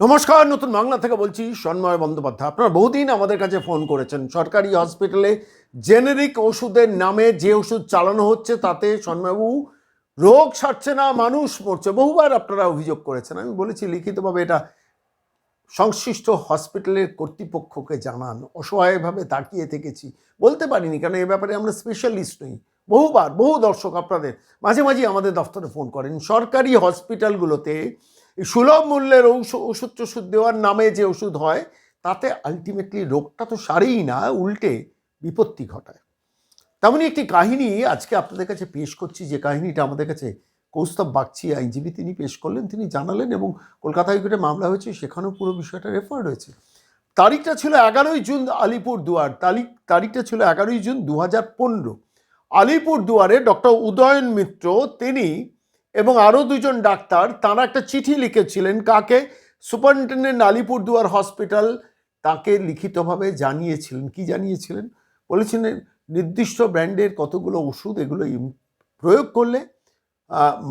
নমস্কার, নতুন বাংলা থেকে বলছি সন্ময় বন্দ্যোপাধ্যায়। আপনারা বহুদিন আমাদের কাছে ফোন করেছেন। সরকারি হসপিটালে জেনেরিক ওষুধের নামে যে ওষুধ চালানো হচ্ছে, তাতে সন্ময়বাবু রোগ সারছে না, মানুষ মরছে। বহুবার আপনারা অভিযোগ করেছেন। আমি বলেছি, লিখিতভাবে এটা সংশ্লিষ্ট হসপিটালের কর্তৃপক্ষকে জানান। অসহায়ভাবে তাকিয়ে থেকেছি। বলতে পারিনি কারণ এ ব্যাপারে আমরা স্পেশালিস্ট নই। বহুবার, বহু দর্শক আপনাদের, মাঝে মাঝে আমাদের দফতরে ফোন করেন। সরকারি হসপিটালগুলোতে সুলভ মূল্যের ওষুধ টষুধ দেওয়ার নামে যে ওষুধ হয়, তাতে আলটিমেটলি রোগটা তো সারেই না, উল্টে বিপত্তি ঘটায়। তেমনই একটি কাহিনী আজকে আপনাদের কাছে পেশ করছি, যে কাহিনীটা আমাদের কাছে কৌস্তব বাগচি আইনজীবী তিনি পেশ করলেন, তিনি জানালেন এবং কলকাতা হাইকোর্টে মামলা হয়েছে, সেখানেও পুরো বিষয়টা রেফার্ড হয়েছে। তারিখটা ছিল এগারোই জুন আলিপুর দুয়ার, তারিখ, তারিখটা ছিল এগারোই জুন দু হাজার পনেরো। আলিপুর দুয়ারে ডক্টর উদয়ন মিত্র, তিনি এবং আরও দুজন ডাক্তার, তারা একটা চিঠি লিখেছিলেন কাকে? সুপারিনটেন্ডেন্ট আলিপুর দুয়ার হসপিটাল তাকে লিখিতভাবে জানিয়েছিলেন। কি জানিয়েছিলেন? বলেছিলেন, নির্দিষ্ট ব্র্যান্ডের কতগুলো ওষুধ এগুলো প্রয়োগ করলে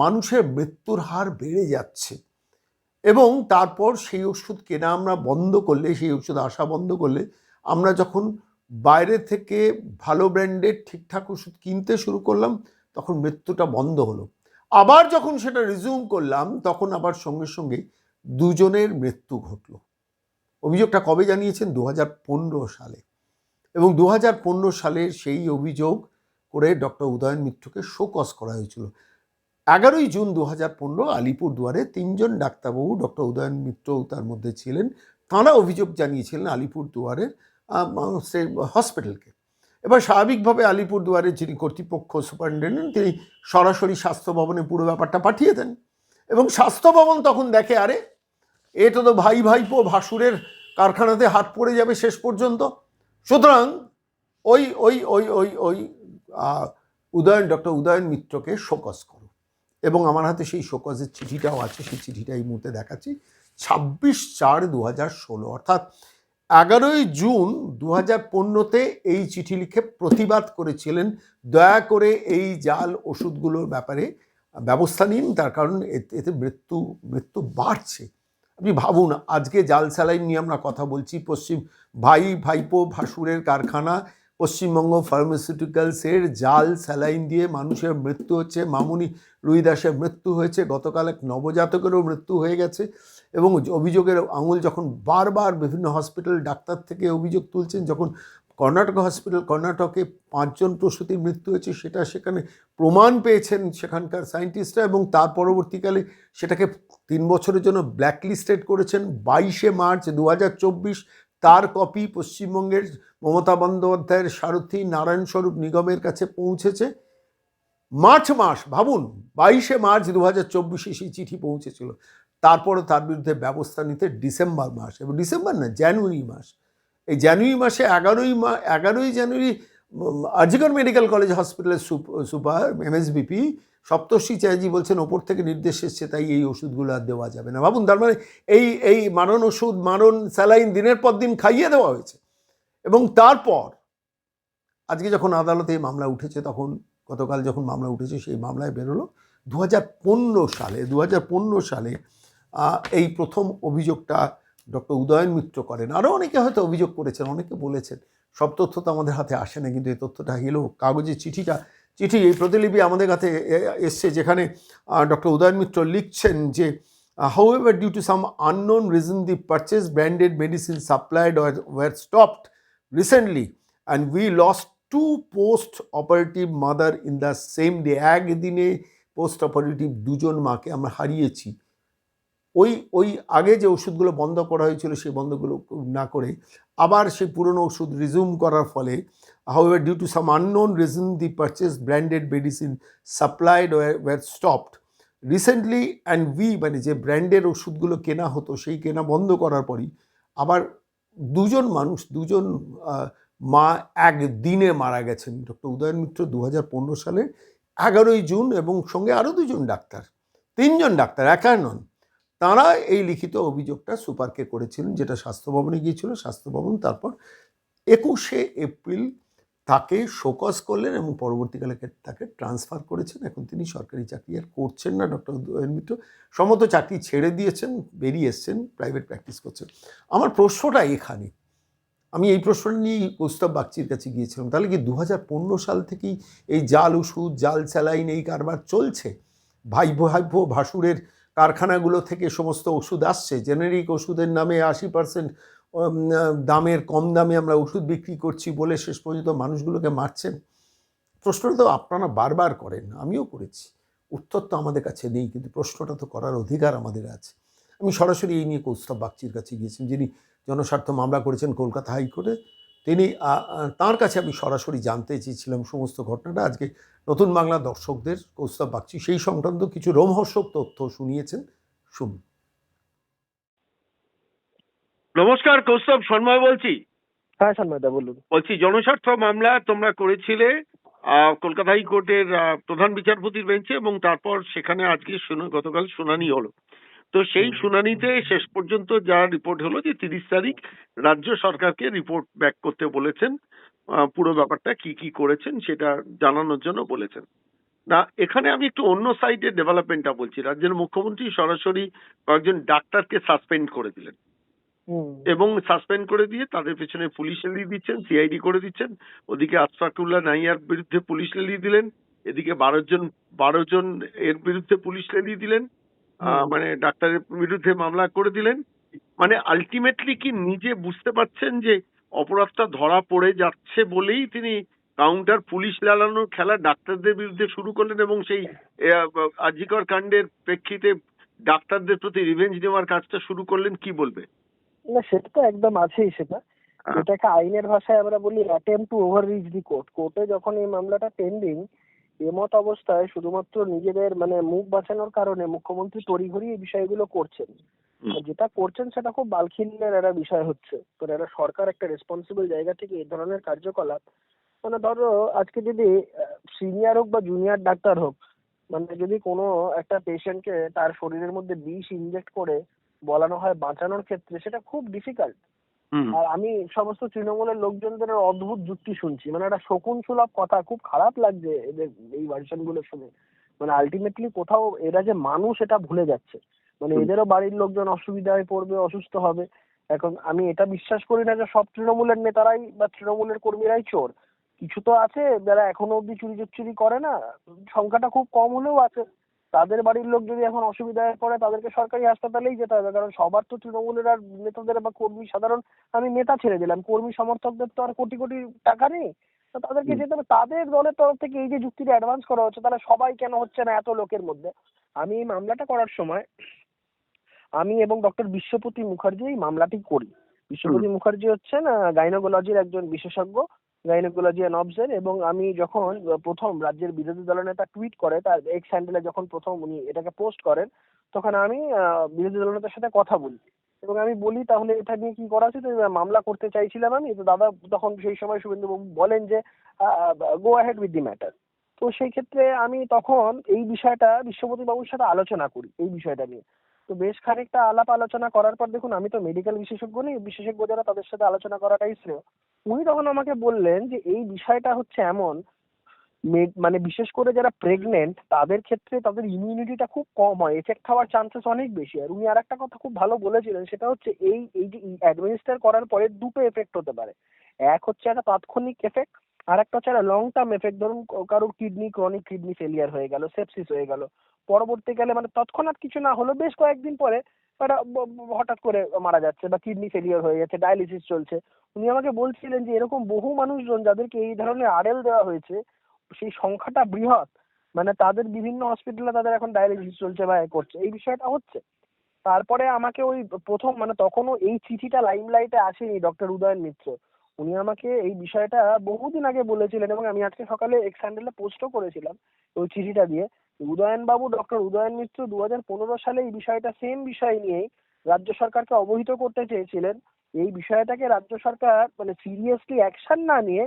মানুষের মৃত্যুর হার বেড়ে যাচ্ছে। এবং তারপর সেই ওষুধ কেনা আমরা বন্ধ করলে, সেই ওষুধ আসা বন্ধ করলে, আমরা যখন বাইরে থেকে ভালো ব্র্যান্ডের ঠিকঠাক ওষুধ কিনতে শুরু করলাম, তখন মৃত্যুটা বন্ধ হলো। আবার যখন সেটা রিজিউম করলাম, তখন আবার সঙ্গে সঙ্গে দুজনের মৃত্যু ঘটলো। অভিযোগটা কবে জানিয়েছেন? দু হাজার পনেরো সালে। এবং দু সালের সেই অভিযোগ করে ডক্টর উদয়ন মিত্রকে শোকস করা হয়েছিল। এগারোই জুন দু হাজার পনেরো আলিপুর দুয়ারে তিনজন ডাক্তারবাবু ডক্টর উদয়ন মিত্রও তার মধ্যে ছিলেন। তাঁরা অভিযোগ জানিয়েছিলেন আলিপুর দুয়ারের হসপিটালকে এবার স্বাভাবিকভাবে আলিপুর দুয়ারের যিনি কর্তৃপক্ষ সুপারিনটেন্ডেন্ট, তিনি সরাসরি স্বাস্থ্য ভবনে পুরো ব্যাপারটা পাঠিয়ে দেন। এবং স্বাস্থ্য ভবন তখন দেখে, আরে এটা তো ভাই ভাইপো ভাসুরের কারখানাতে হাত পড়ে যাবে শেষ পর্যন্ত। সুতরাং ওই ওই ওই ওই ওই উদয়ন, ডক্টর উদয়ন মিত্রকে শোকস করো। এবং আমার হাতে সেই শোকসের চিঠিটাও আছে, সেই চিঠিটা এই মুহূর্তে দেখাচ্ছি। ছাব্বিশ চার দু হাজার ষোলো, অর্থাৎ এগারোই জুন দু হাজার পনেরোতে এই চিঠি লিখে প্রতিবাদ করেছিলেন। দয়া করে এই জাল ওষুধগুলোর ব্যাপারে ব্যবস্থা নিন, তার কারণ এতে মৃত্যু মৃত্যু বাড়ছে। আপনি ভাবুন, আজকে জাল স্যালাইন নিয়ে আমরা কথা বলছি, পশ্চিম ভাই, ভাইপো, ভাসুরের কারখানা পশ্চিমবঙ্গ ফার্মাসিউটিক্যালসের জাল, স্যালাইন দিয়ে মানুষের মৃত্যু হচ্ছে। মামুনি রুইদাসের মৃত্যু হয়েছে। গতকাল এক নবজাতকেরও মৃত্যু হয়ে গেছে এবং অভিযোগের আঙুল যখন বারবার বিভিন্ন হসপিটাল ডাক্তার থেকে অভিযোগ তুলছেন, যখন কর্ণাটক হসপিটাল, কর্ণাটকে পাঁচজন প্রসূতির মৃত্যু হয়েছে, সেটা সেখানে প্রমাণ পেয়েছেন সেখানকার সায়েন্টিস্টরা এবং তার পরবর্তীকালে সেটাকে তিন বছরের জন্য ব্ল্যাকলিস্টেড করেছেন। বাইশে মার্চ দু হাজার চব্বিশ তার কপি পশ্চিমবঙ্গের মমতা বন্দ্যোপাধ্যায়ের সারথী নারায়ণ স্বরূপ নিগমের কাছে পৌঁছেছে। মার্চ মাস, ভাবুন, বাইশে মার্চ দু হাজার চব্বিশে সেই চিঠি পৌঁছেছিল। তারপরও তার বিরুদ্ধে ব্যবস্থা নিতে ডিসেম্বর মাস, এবং ডিসেম্বর না, জানুয়ারি মাস। এই জানুয়ারি মাসে এগারোই মা, এগারোই জানুয়ারি আরজিকর মেডিকেল কলেজ হসপিটালের সুপার, এমএসবিপি সপ্তর্ষি চ্যাটার্জি বলছেন, ওপর থেকে নির্দেশ এসছে, তাই এই ওষুধগুলো আর দেওয়া যাবে না। ভাবুন, তার মানে এই এই মারণ ওষুধ, মারণ স্যালাইন দিনের পর দিন খাইয়ে দেওয়া হয়েছে। এবং তারপর আজকে যখন আদালতে এই মামলা উঠেছে, তখন গতকাল যখন মামলা উঠেছে, সেই মামলায় বেরোলো। দু হাজার পনেরো সালে দু হাজার পনেরো সালে এই প্রথম অভিযোগটা ডক্টর উদয়ন মিত্র করেন। আরও অনেকে হয়তো অভিযোগ করেছেন, অনেকে বলেছেন। সব তথ্য তো আমাদের হাতে আসে না, কিন্তু এই তথ্যটা এলো। কাগজের চিঠিটা চিঠি, এই প্রতিলিপি আমাদের কাছে এসছে যেখানে ডক্টর উদয়ন মিত্র লিখছেন যে however due to some unknown reason the purchase branded medicine supplied were stopped recently and we lost two post operative mother in the same day একদিনে পোস্ট অপারেটিভ দুজন মাকে আমরা হারিয়েছি। ওই ওই আগে যে ওষুধগুলো বন্ধ করা হয়েছিল, সেই বন্ধগুলো না করে আবার সেই পুরনো ওষুধ রিজিউম করার ফলে however due to some unknown reason the purchase branded medicine supplied were stopped recently and we মানে যে ব্র্যান্ডের ওষুধগুলো কেনা হতো, সেই কেনা বন্ধ করার পরই আবার দুজন মানুষ, দুজন মা একদিনে মারা গেছেন। ডক্টর উদয়ন মিত্র দু হাজার পনেরো সালের এগারোই জুন এবং সঙ্গে আরও দুজন ডাক্তার, তিনজন ডাক্তার একা নন। তাঁরা এই লিখিত অভিযোগটা সুপারকে করেছিলেন, যেটা স্বাস্থ্য ভবনে গিয়েছিল। স্বাস্থ্য ভবন তারপর একুশে এপ্রিল তাকে শোকজ করলেন এবং পরবর্তীকালে তাকে ট্রান্সফার করেছেন। এখন তিনি সরকারি চাকরি আর করছেন না ডক্টর উদয়ন মিত্র। সমত চাকরি ছেড়ে দিয়েছেন, বেরিয়ে এসছেন প্রাইভেট প্র্যাকটিস করছেন। আমার প্রশ্নটা এখানে। আমি এই প্রশ্নটা নিয়েই কৌস্তব বাগচির কাছে গিয়েছিলাম। তাহলে কি দু হাজার পনেরো সাল থেকেই এই জাল ওষুধ, জাল স্যালাইন এই কারবার চলছে? ভাই ভাইপো ভাসুরের কারখানাগুলো থেকে সমস্ত ওষুধ আসছে। জেনেরিক ওষুধের নামে আশি পার্সেন্ট দামের কম দামে আমরা ওষুধ বিক্রি করছি বলে শেষ পর্যন্ত মানুষগুলোকে মারছেন। প্রশ্নটা তো আপনারা বারবার করেন, আমিও করেছি। উত্তর তো আমাদের কাছে নেই, কিন্তু প্রশ্নটা তো করার অধিকার আমাদের আছে। আমি সরাসরি এই নিয়ে কৌস্তব বাগচির কাছে গিয়েছি যিনি জনস্বার্থ মামলা করেছেন কলকাতা হাইকোর্টে। তিনি তার কাছে আমি সরাসরি জানতে চেয়েছিলাম সমস্ত ঘটনাটা। আজকে নতুন বাংলা দর্শকদের কৌস্তব বাগচি, সেই সংক্রান্ত কিছু রোমহর্ষক তথ্য শুনিয়েছেন। শুনুন। নমস্কার কৌস্তব সন্ময় বলছি। হ্যাঁ সন্ময়দা বলুন। বলছি জনস্বার্থ মামলা তোমরা করেছিলে কলকাতা হাইকোর্টের প্রধান বিচারপতির বেঞ্চে এবং তারপর সেখানে আজকে গতকাল শুনানি হলো। তো সেই শুনানিতে শেষ পর্যন্ত যা রিপোর্ট হলো যে তিরিশ তারিখ রাজ্য সরকারকে রিপোর্ট ব্যাক করতে বলেছেন পুরো ব্যাপারটা কি কি করেছেন সেটা জানানোর জন্য বলেছেন। না এখানে আমি একটু অন্য সাইডের ডেভেলপমেন্টটা বলছি। রাজ্যের মুখ্যমন্ত্রী সরাসরি কয়েকজন ডাক্তারকে সাসপেন্ড করে দিলেন। এবং সাসপেন্ড করে দিয়ে তাদের পেছনে পুলিশ এলিয়ে দিচ্ছেন সিআইডি করে দিচ্ছেন। ওদিকে আশফাকুল্লাহ নাইয়ার বিরুদ্ধে পুলিশ এলিয়ে দিলেন। এদিকে বারো জন বারো জন এর বিরুদ্ধে পুলিশ এলিয়ে দিলেন। মানে ডাক্তারের বিরুদ্ধে মামলা করে দিলেন। মানে আলটিমেটলি কি নিজে বুঝতে পারছেন যে অপরাধটা ধরা পড়ে যাচ্ছে বলেই তিনি কাউন্টার পুলিশ লাগানোর খেলা ডাক্তারদের বিরুদ্ধে শুরু করলেন এবং সেই আজিকর কাণ্ডের প্রেক্ষিতে ডাক্তারদের প্রতি রিভেঞ্জ নেওয়ার কাজটা শুরু করলেন কি বলবে? না সেটা তো একদম আছেই সেটা। এটাকে আইনের ভাষায় আমরা বলি attempt to overreach the court কোর্টে যখন এই মামলাটা পেন্ডিং এমত অবস্থায় শুধুমাত্র নিজেদের মানে মুখ বাঁচানোর কারণে মুখ্যমন্ত্রী তড়িঘড়ি এই বিষয়গুলো করছেন। যেটা করছেন সেটা খুব বালখিল্যের একটা বিষয় হচ্ছে। তো একটা সরকার একটা রেসপন্সিবল জায়গা থেকে এই ধরনের কার্যকলাপ। মানে ধরো আজকে যদি সিনিয়র হোক বা জুনিয়র ডাক্তার হোক মানে যদি কোনো একটা পেশেন্টকে তার শরীরের মধ্যে বিষ ইনজেক্ট করে বলানো হয় বাঁচানোর ক্ষেত্রে সেটা খুব ডিফিকাল্ট আর আমি সমস্ত তৃণমূলের লোকজনদের অদ্ভুত যুক্তি শুনছি। মানে একটা শকুন সুলভ কথা খুব খারাপ লাগছে এদের এই ভার্সনগুলো শুনে। মানে আলটিমেটলি কোথাও এরা যে মানুষ এটা ভুলে যাচ্ছে। মানে এদেরও বাড়ির লোকজন অসুবিধায় পড়বে অসুস্থ হবে। এখন আমি এটা বিশ্বাস করি না যে সব তৃণমূলের নেতারাই বা তৃণমূলের কর্মীরাই চোর। কিছু তো আছে যারা এখনও অব্দি চুরি চুরি করে না। সংখ্যাটা খুব কম হলেও আছে। তাদের বাড়ির লোক যদি এখন অসুবিধায় পড়ে তাদেরকে সরকারি হাসপাতালেই যেতে হবে। কারণ সবার তো তৃণমূলের আর নেতাদের বা কর্মী সাধারণ আমি নেতা ছেড়ে দিলাম। কর্মী সমর্থকদের তো আর কোটি কোটি টাকা নেই। তো তাদেরকে যেতে হবে। তাদের দলের তরফ থেকে এই যে যুক্তিটা অ্যাডভান্স করা হচ্ছে তাহলে সবাই কেন হচ্ছে না এত লোকের মধ্যে? আমি এই মামলাটা করার সময় আমি এবং ডক্টর বিশ্বপতি মুখার্জি এই মামলাটি করি। বিশ্বপতি মুখার্জি হচ্ছেন গাইনোকোলজির একজন বিশেষজ্ঞ। গাইনোকোলজি অ্যান্ড অবসের এবং আমি যখন প্রথম রাজ্যের বিরোধী দলনেতা টুইট করে, তার এক্স হ্যান্ডেলে যখন প্রথম উনি এটাকে পোস্ট করেন, তখন আমি বিরোধী দলনেতার সাথে কথা বলি। এবং আমি বলি, তাহলে এটা নিয়ে কি করা উচিত? মামলা করতে চাইছিলাম আমি। তো দাদা তখন সেই সময় শুভেন্দুবাবু বলেন যে go ahead with the matter তো সেই ক্ষেত্রে আমি তখন এই বিষয়টা বিশ্বপতি বাবুর সাথে আলোচনা করি, এই বিষয়টা নিয়ে। তো বেশ খানিকটা আলাপ আলোচনা করার পর দেখুন, আমি তো মেডিকেল বিশেষজ্ঞ নেই, বিশেষজ্ঞ যারা তাদের সাথে আলোচনা করাটাই শ্রেয়। উনি তখন আমাকে বললেন যে, এই বিষয়টা হচ্ছে এমন মানে বিশেষ করে যারা প্রেগনেন্ট তাদের ক্ষেত্রে তাদের ইমিউনিটিটা খুব কম হয়, এফেক্ট হওয়ার চান্সেস অনেক বেশি। আর উনি আর একটা কথা খুব ভালো বলেছিলেন, সেটা হচ্ছে এই এই যে অ্যাডমিনিস্টার করার পরে দুটো এফেক্ট হতে পারে। এক হচ্ছে একটা তাৎক্ষণিক এফেক্ট আর একটা হচ্ছে লং টার্ম এফেক্ট ধরুন কারোর কিডনি ক্রনিক কিডনি ফেলিয়ার হয়ে গেল সেপসিস হয়ে গেল, পরবর্তীকালে মানে তৎক্ষণাৎ কিছু না হলো বেশ কয়েকদিন পরে হঠাৎ করে মারা যাচ্ছে বা কিডনি ফেলিয়ার হয়ে যাচ্ছে ডায়ালিসিস চলছে। উনি আমাকে বলছিলেন যে এরকম বহু মানুষজন যাদেরকে এই ধরনের আড়েল দেওয়া হয়েছে, সেই সংখ্যাটা বৃহৎ। মানে তাদের বিভিন্ন হসপিটালে তাদের এখন ডায়ালিসিস চলছে বা করছে। এই বিষয়টা হচ্ছে। তারপরে আমাকে ওই প্রথম মানে তখনও এই চিঠিটা লাইমলাইটে আসেনি ডক্টর উদয়ন মিত্র। উনি আমাকে এই বিষয়টা বহুদিন আগে বলেছিলেন এবং আমি আজকে সকালে এক্স হ্যান্ডেলে পোস্টও করেছিলাম ওই চিঠিটা দিয়ে উদয়ন বাবু ডক্টর উদয়ন মিত্র দু হাজার পনেরো সালে এই বিষয়টা সেম বিষয় নিয়েই রাজ্য সরকারকে অবহিত করতে চেয়েছিলেন। এই বিষয়টাকে রাজ্য সরকার মানে সিরিয়াসলি অ্যাকশন না নিয়ে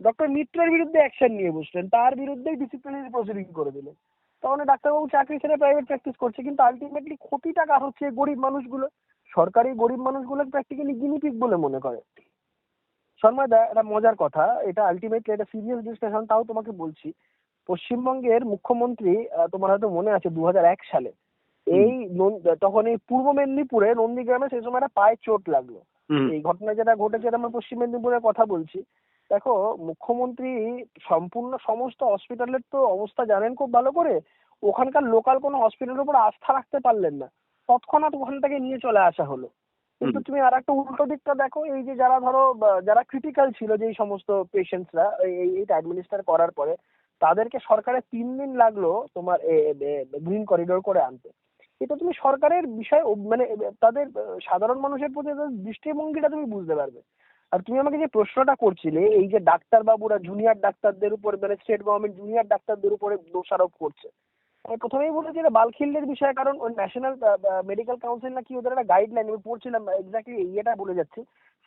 ডক্টর মিত্রের বিরুদ্ধে অ্যাকশন নিয়ে বসলেন। তার বিরুদ্ধেই ডিসিপ্লিনারি প্রসিডিং করে দিলেন। তখন ডাক্তারবাবু চাকরি ছেড়ে প্রাইভেট প্র্যাকটিস করছে, কিন্তু আলটিমেটলি ক্ষতিটা কার হচ্ছে? গরিব মানুষগুলো। সরকারি গরিব মানুষগুলো প্র্যাকটিক্যালি গিনিপিক বলে মনে করে। শর্মা দা একটা মজার কথা। এটা আলটিমেটলি এটা সিরিয়াস ডিসকাশন তাও তোমাকে বলছি। পশ্চিমবঙ্গের মুখ্যমন্ত্রী তোমার হয়তো মনে আছে দু সালে। এই তখন এই পূর্ব মেদিনীপুরে নন্দীগ্রামে সেই সময় একটা পায়ে চোট লাগল। এই ঘটনা যেটা ঘটেছে এটা আমরা পশ্চিম মেদিনীপুরের কথা বলছি। দেখো মুখ্যমন্ত্রী সম্পূর্ণ সমস্ত হসপিটালের তো অবস্থা জানেন খুব ভালো করে ওখানকার লোকাল কোনো হসপিটালের উপর আস্থা রাখতে পারলেন না। তৎক্ষণাৎ ওখান থেকে নিয়ে চলে আসা হলো। কিন্তু তুমি আর একটা উল্টো দিকটা দেখো এই যে যারা ধরো যারা ক্রিটিক্যাল ছিল যেই সমস্ত পেশেন্টসরা এই এইটা অ্যাডমিনিস্টার করার পরে তাদেরকে সরকারের তিন দিন লাগল তোমার গ্রিন করিডোর করে আনতে। এটা তুমি সরকারের বিষয় মানে তাদের সাধারণ মানুষের প্রতি দৃষ্টিভঙ্গিটা তুমি বুঝতে পারবে। আর তুমি আমাকে যে প্রশ্নটা করছিলে এই যে ডাক্তার বাবুরা জুনিয়র ডাক্তারদের উপর মানে স্টেট গভর্নমেন্ট জুনিয়র ডাক্তারদের উপরে দোষারোপ করছে প্রথমেই বলেছি এটা বালখিল্ডের বিষয়, কারণ ওই ন্যাশনাল মেডিকেল কাউন্সিল নাকি ওদের একটা গাইডলাইন আমি পড়ছিলাম এক্স্যাক্টলি ইয়েটা বলে যাচ্ছে।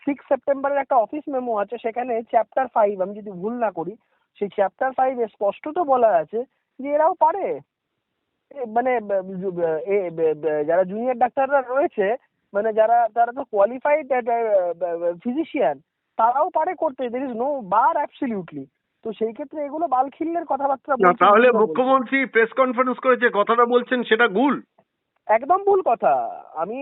সিক্স সেপ্টেম্বরের একটা অফিস মেমো আছে, সেখানে চ্যাপ্টার ফাইভ আমি যদি ভুল না করি, সেই চ্যাপ্টার ফাইভে স্পষ্টত বলা আছে যে এরাও পারে। মানে যারা জুনিয়র ডাক্তাররা রয়েছে মানে যারা তারা তো কোয়ালিফাইড ফিজিশিয়ান তারাও পারে করতে। There is no bar absolutely তো সেই ক্ষেত্রে এগুলো বালখিল্যের কথাবার্তা তাহলে মুখ্যমন্ত্রী প্রেস কনফারেন্স করেছে কথাটা বলছেন সেটা ভুল। একদম ভুল কথা। আমি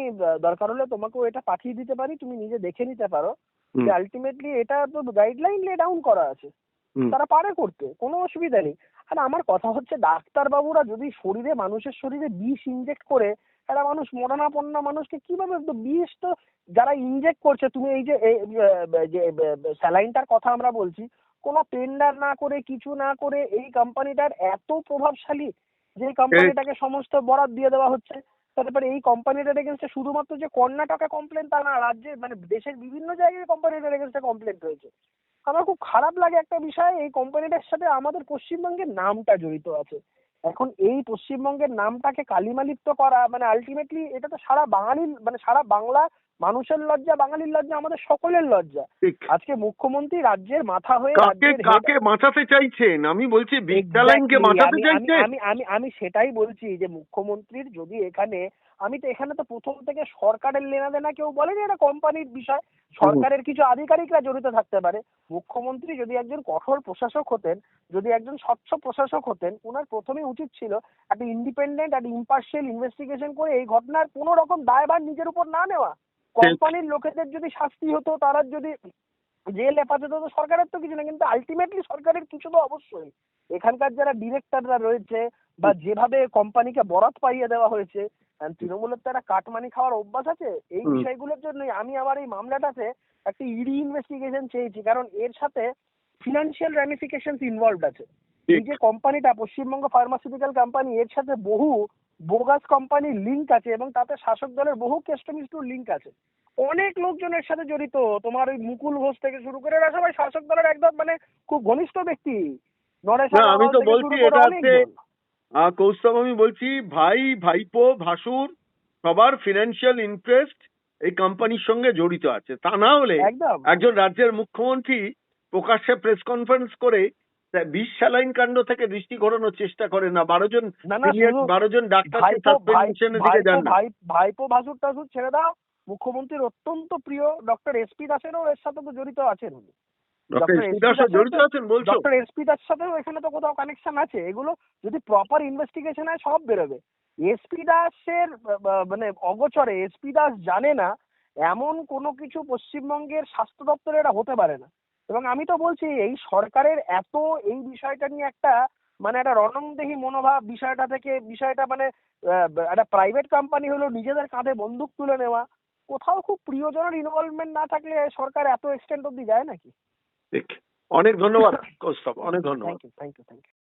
দরকার হলে তোমাকেও এটা পাঠিয়ে দিতে পারি তুমি নিজে দেখে নিতে পারো যে আলটিমেটলি এটা তো গাইডলাইন লে ডাউন করা আছে। তারা পারে করতে কোনো অসুবিধা নেই। আর আমার কথা হচ্ছে ডাক্তারবাবুরা যদি শরীরে মানুষের শরীরে বিষ ইনজেক্ট করে একটা মানুষ মরণাপন্ন মানুষকে কীভাবে বিষ তো যারা ইনজেক্ট করছে তুমি এই যে যে স্যালাইনটার কথা আমরা বলছি কোনো টেন্ডার না করে কিছু না করে এই কোম্পানিটার এত প্রভাবশালী যে কোম্পানিটাকে সমস্ত বরাদ দিয়ে দেওয়া হচ্ছে। তারপরে এই কোম্পানিটার এগেনস্টে শুধুমাত্র যে কর্ণাটকে কমপ্লেন তা না রাজ্যে মানে দেশের বিভিন্ন জায়গায় কোম্পানিটার এগেনস্টে কমপ্লেন রয়েছে আমার খুব খারাপ লাগে একটা বিষয় এই কোম্পানিটার সাথে আমাদের পশ্চিমবঙ্গের নামটা জড়িত আছে। এখন এই পশ্চিমবঙ্গের নামটাকে কালিমালিপ্ত করা মানে আলটিমেটলি এটা তো সারা বাঙালির মানে সারা বাংলা মানুষের লজ্জা বাঙালির লজ্জা আমাদের সকলের লজ্জা। আজকে মুখ্যমন্ত্রী রাজ্যের মাথা হয়ে কাকে কাকে বাঁচাতে চাইছেন? আমি বলছি বিদ্যালয়কে আমি- চাইছেন? আমি আমি আমি সেটাই বলছি যে মুখ্যমন্ত্রীর যদি এখানে আমি তো এখানে তো প্রথম থেকে সরকারের লেনাদেনা কেউ বলেনি এটা কোম্পানির বিষয়। সরকারের কিছু আধিকারিকরা জড়িত থাকতে পারে। মুখ্যমন্ত্রী যদি একজন কঠোর প্রশাসক হতেন যদি একজন স্বচ্ছ প্রশাসক হতেন ওনার প্রথমেই উচিত ছিল একটা ইন্ডিপেন্ডেন্ট একটা ইম্পার্শিয়াল ইনভেস্টিগেশন করে এই ঘটনার কোনো রকম দায়ভার নিজের উপর না নেওয়া। কোম্পানির লোকেদের যদি শাস্তি হতো তারা যদি জেল হেফাজত হতো সরকারের তো কিছু না কিন্তু আলটিমেটলি সরকারের কিছু তো অবশ্যই। এখানকার যারা ডিরেক্টররা রয়েছে বা যেভাবে কোম্পানিকে বরাত পাইয়ে দেওয়া হয়েছে তৃণমূলের তো একটা কাটমানি খাওয়ার অভ্যাস আছে এই বিষয়গুলোর জন্যই আমি আমার এই মামলাটাতে একটা ইডি ইনভেস্টিগেশন চেয়েছি কারণ এর সাথে ফিনান্সিয়াল র্যামিফিকেশন ইনভলভড আছে। এই যে কোম্পানিটা পশ্চিমবঙ্গ ফার্মাসিউটিক্যাল কোম্পানি এর সাথে বহু বোগাস কোম্পানির লিংক আছে এবং তাতে শাসক দলের বহু কেষ্টমিষ্টুর লিংক আছে। অনেক লোকজনের সাথে জড়িত। তোমার ওই মুকুল ঘোষ থেকে শুরু করে এরা সবাই শাসক দলের একদম মানে খুব ঘনিষ্ঠ ব্যক্তি। নরেশ আমি তো বলছি এটা হচ্ছে- আমি বলছি ভাই ভাইপো ভাসুর সবার ফিনান্সিয়াল ইন্টারেস্ট এই কোম্পানির সঙ্গে জড়িত আছে। তা না হলে একদম। একজন রাজ্যের মুখ্যমন্ত্রী প্রকাশ্যে প্রেস কনফারেন্স করে তা বিশ স্যালাইন কাণ্ড থেকে দৃষ্টি ঘোরানোর চেষ্টা করে না। বারো জন বারো জন ডাক্তারকে ভাইপো ভাসুর টাসুর ছেড়ে দাও। মুখ্যমন্ত্রীর অত্যন্ত প্রিয় ডক্টর এসপি দাসেরও এর সাথে তো জড়িত আছেন উনি। ডক্টর এসপি দাস সাথেও এখানে তো কোথাও কানেকশন আছে। এগুলো যদি প্রপার ইনভেস্টিগেশন হয় সব বেরোবে। এসপি দাসের মানে অগোচরে এসপি দাস জানে না এমন কোনো কিছু পশ্চিমবঙ্গের স্বাস্থ্য দপ্তরে এটা হতে পারে না। এবং আমি তো বলছি এই সরকারের এত এই বিষয়টা নিয়ে একটা মানে একটা রণংদেহী মনোভাব বিষয়টা থেকে বিষয়টা মানে একটা প্রাইভেট কোম্পানি হলো নিজেদের কাঁধে বন্দুক তুলে নেওয়া। কোথাও খুব প্রিয়জনের ইনভলভমেন্ট না থাকলে সরকার এত এক্সটেন্ট অব্দি যায় নাকি? ঠিক অনেক ধন্যবাদ কৌস্তব অনেক ধন্যবাদ। Thank you thank you thank you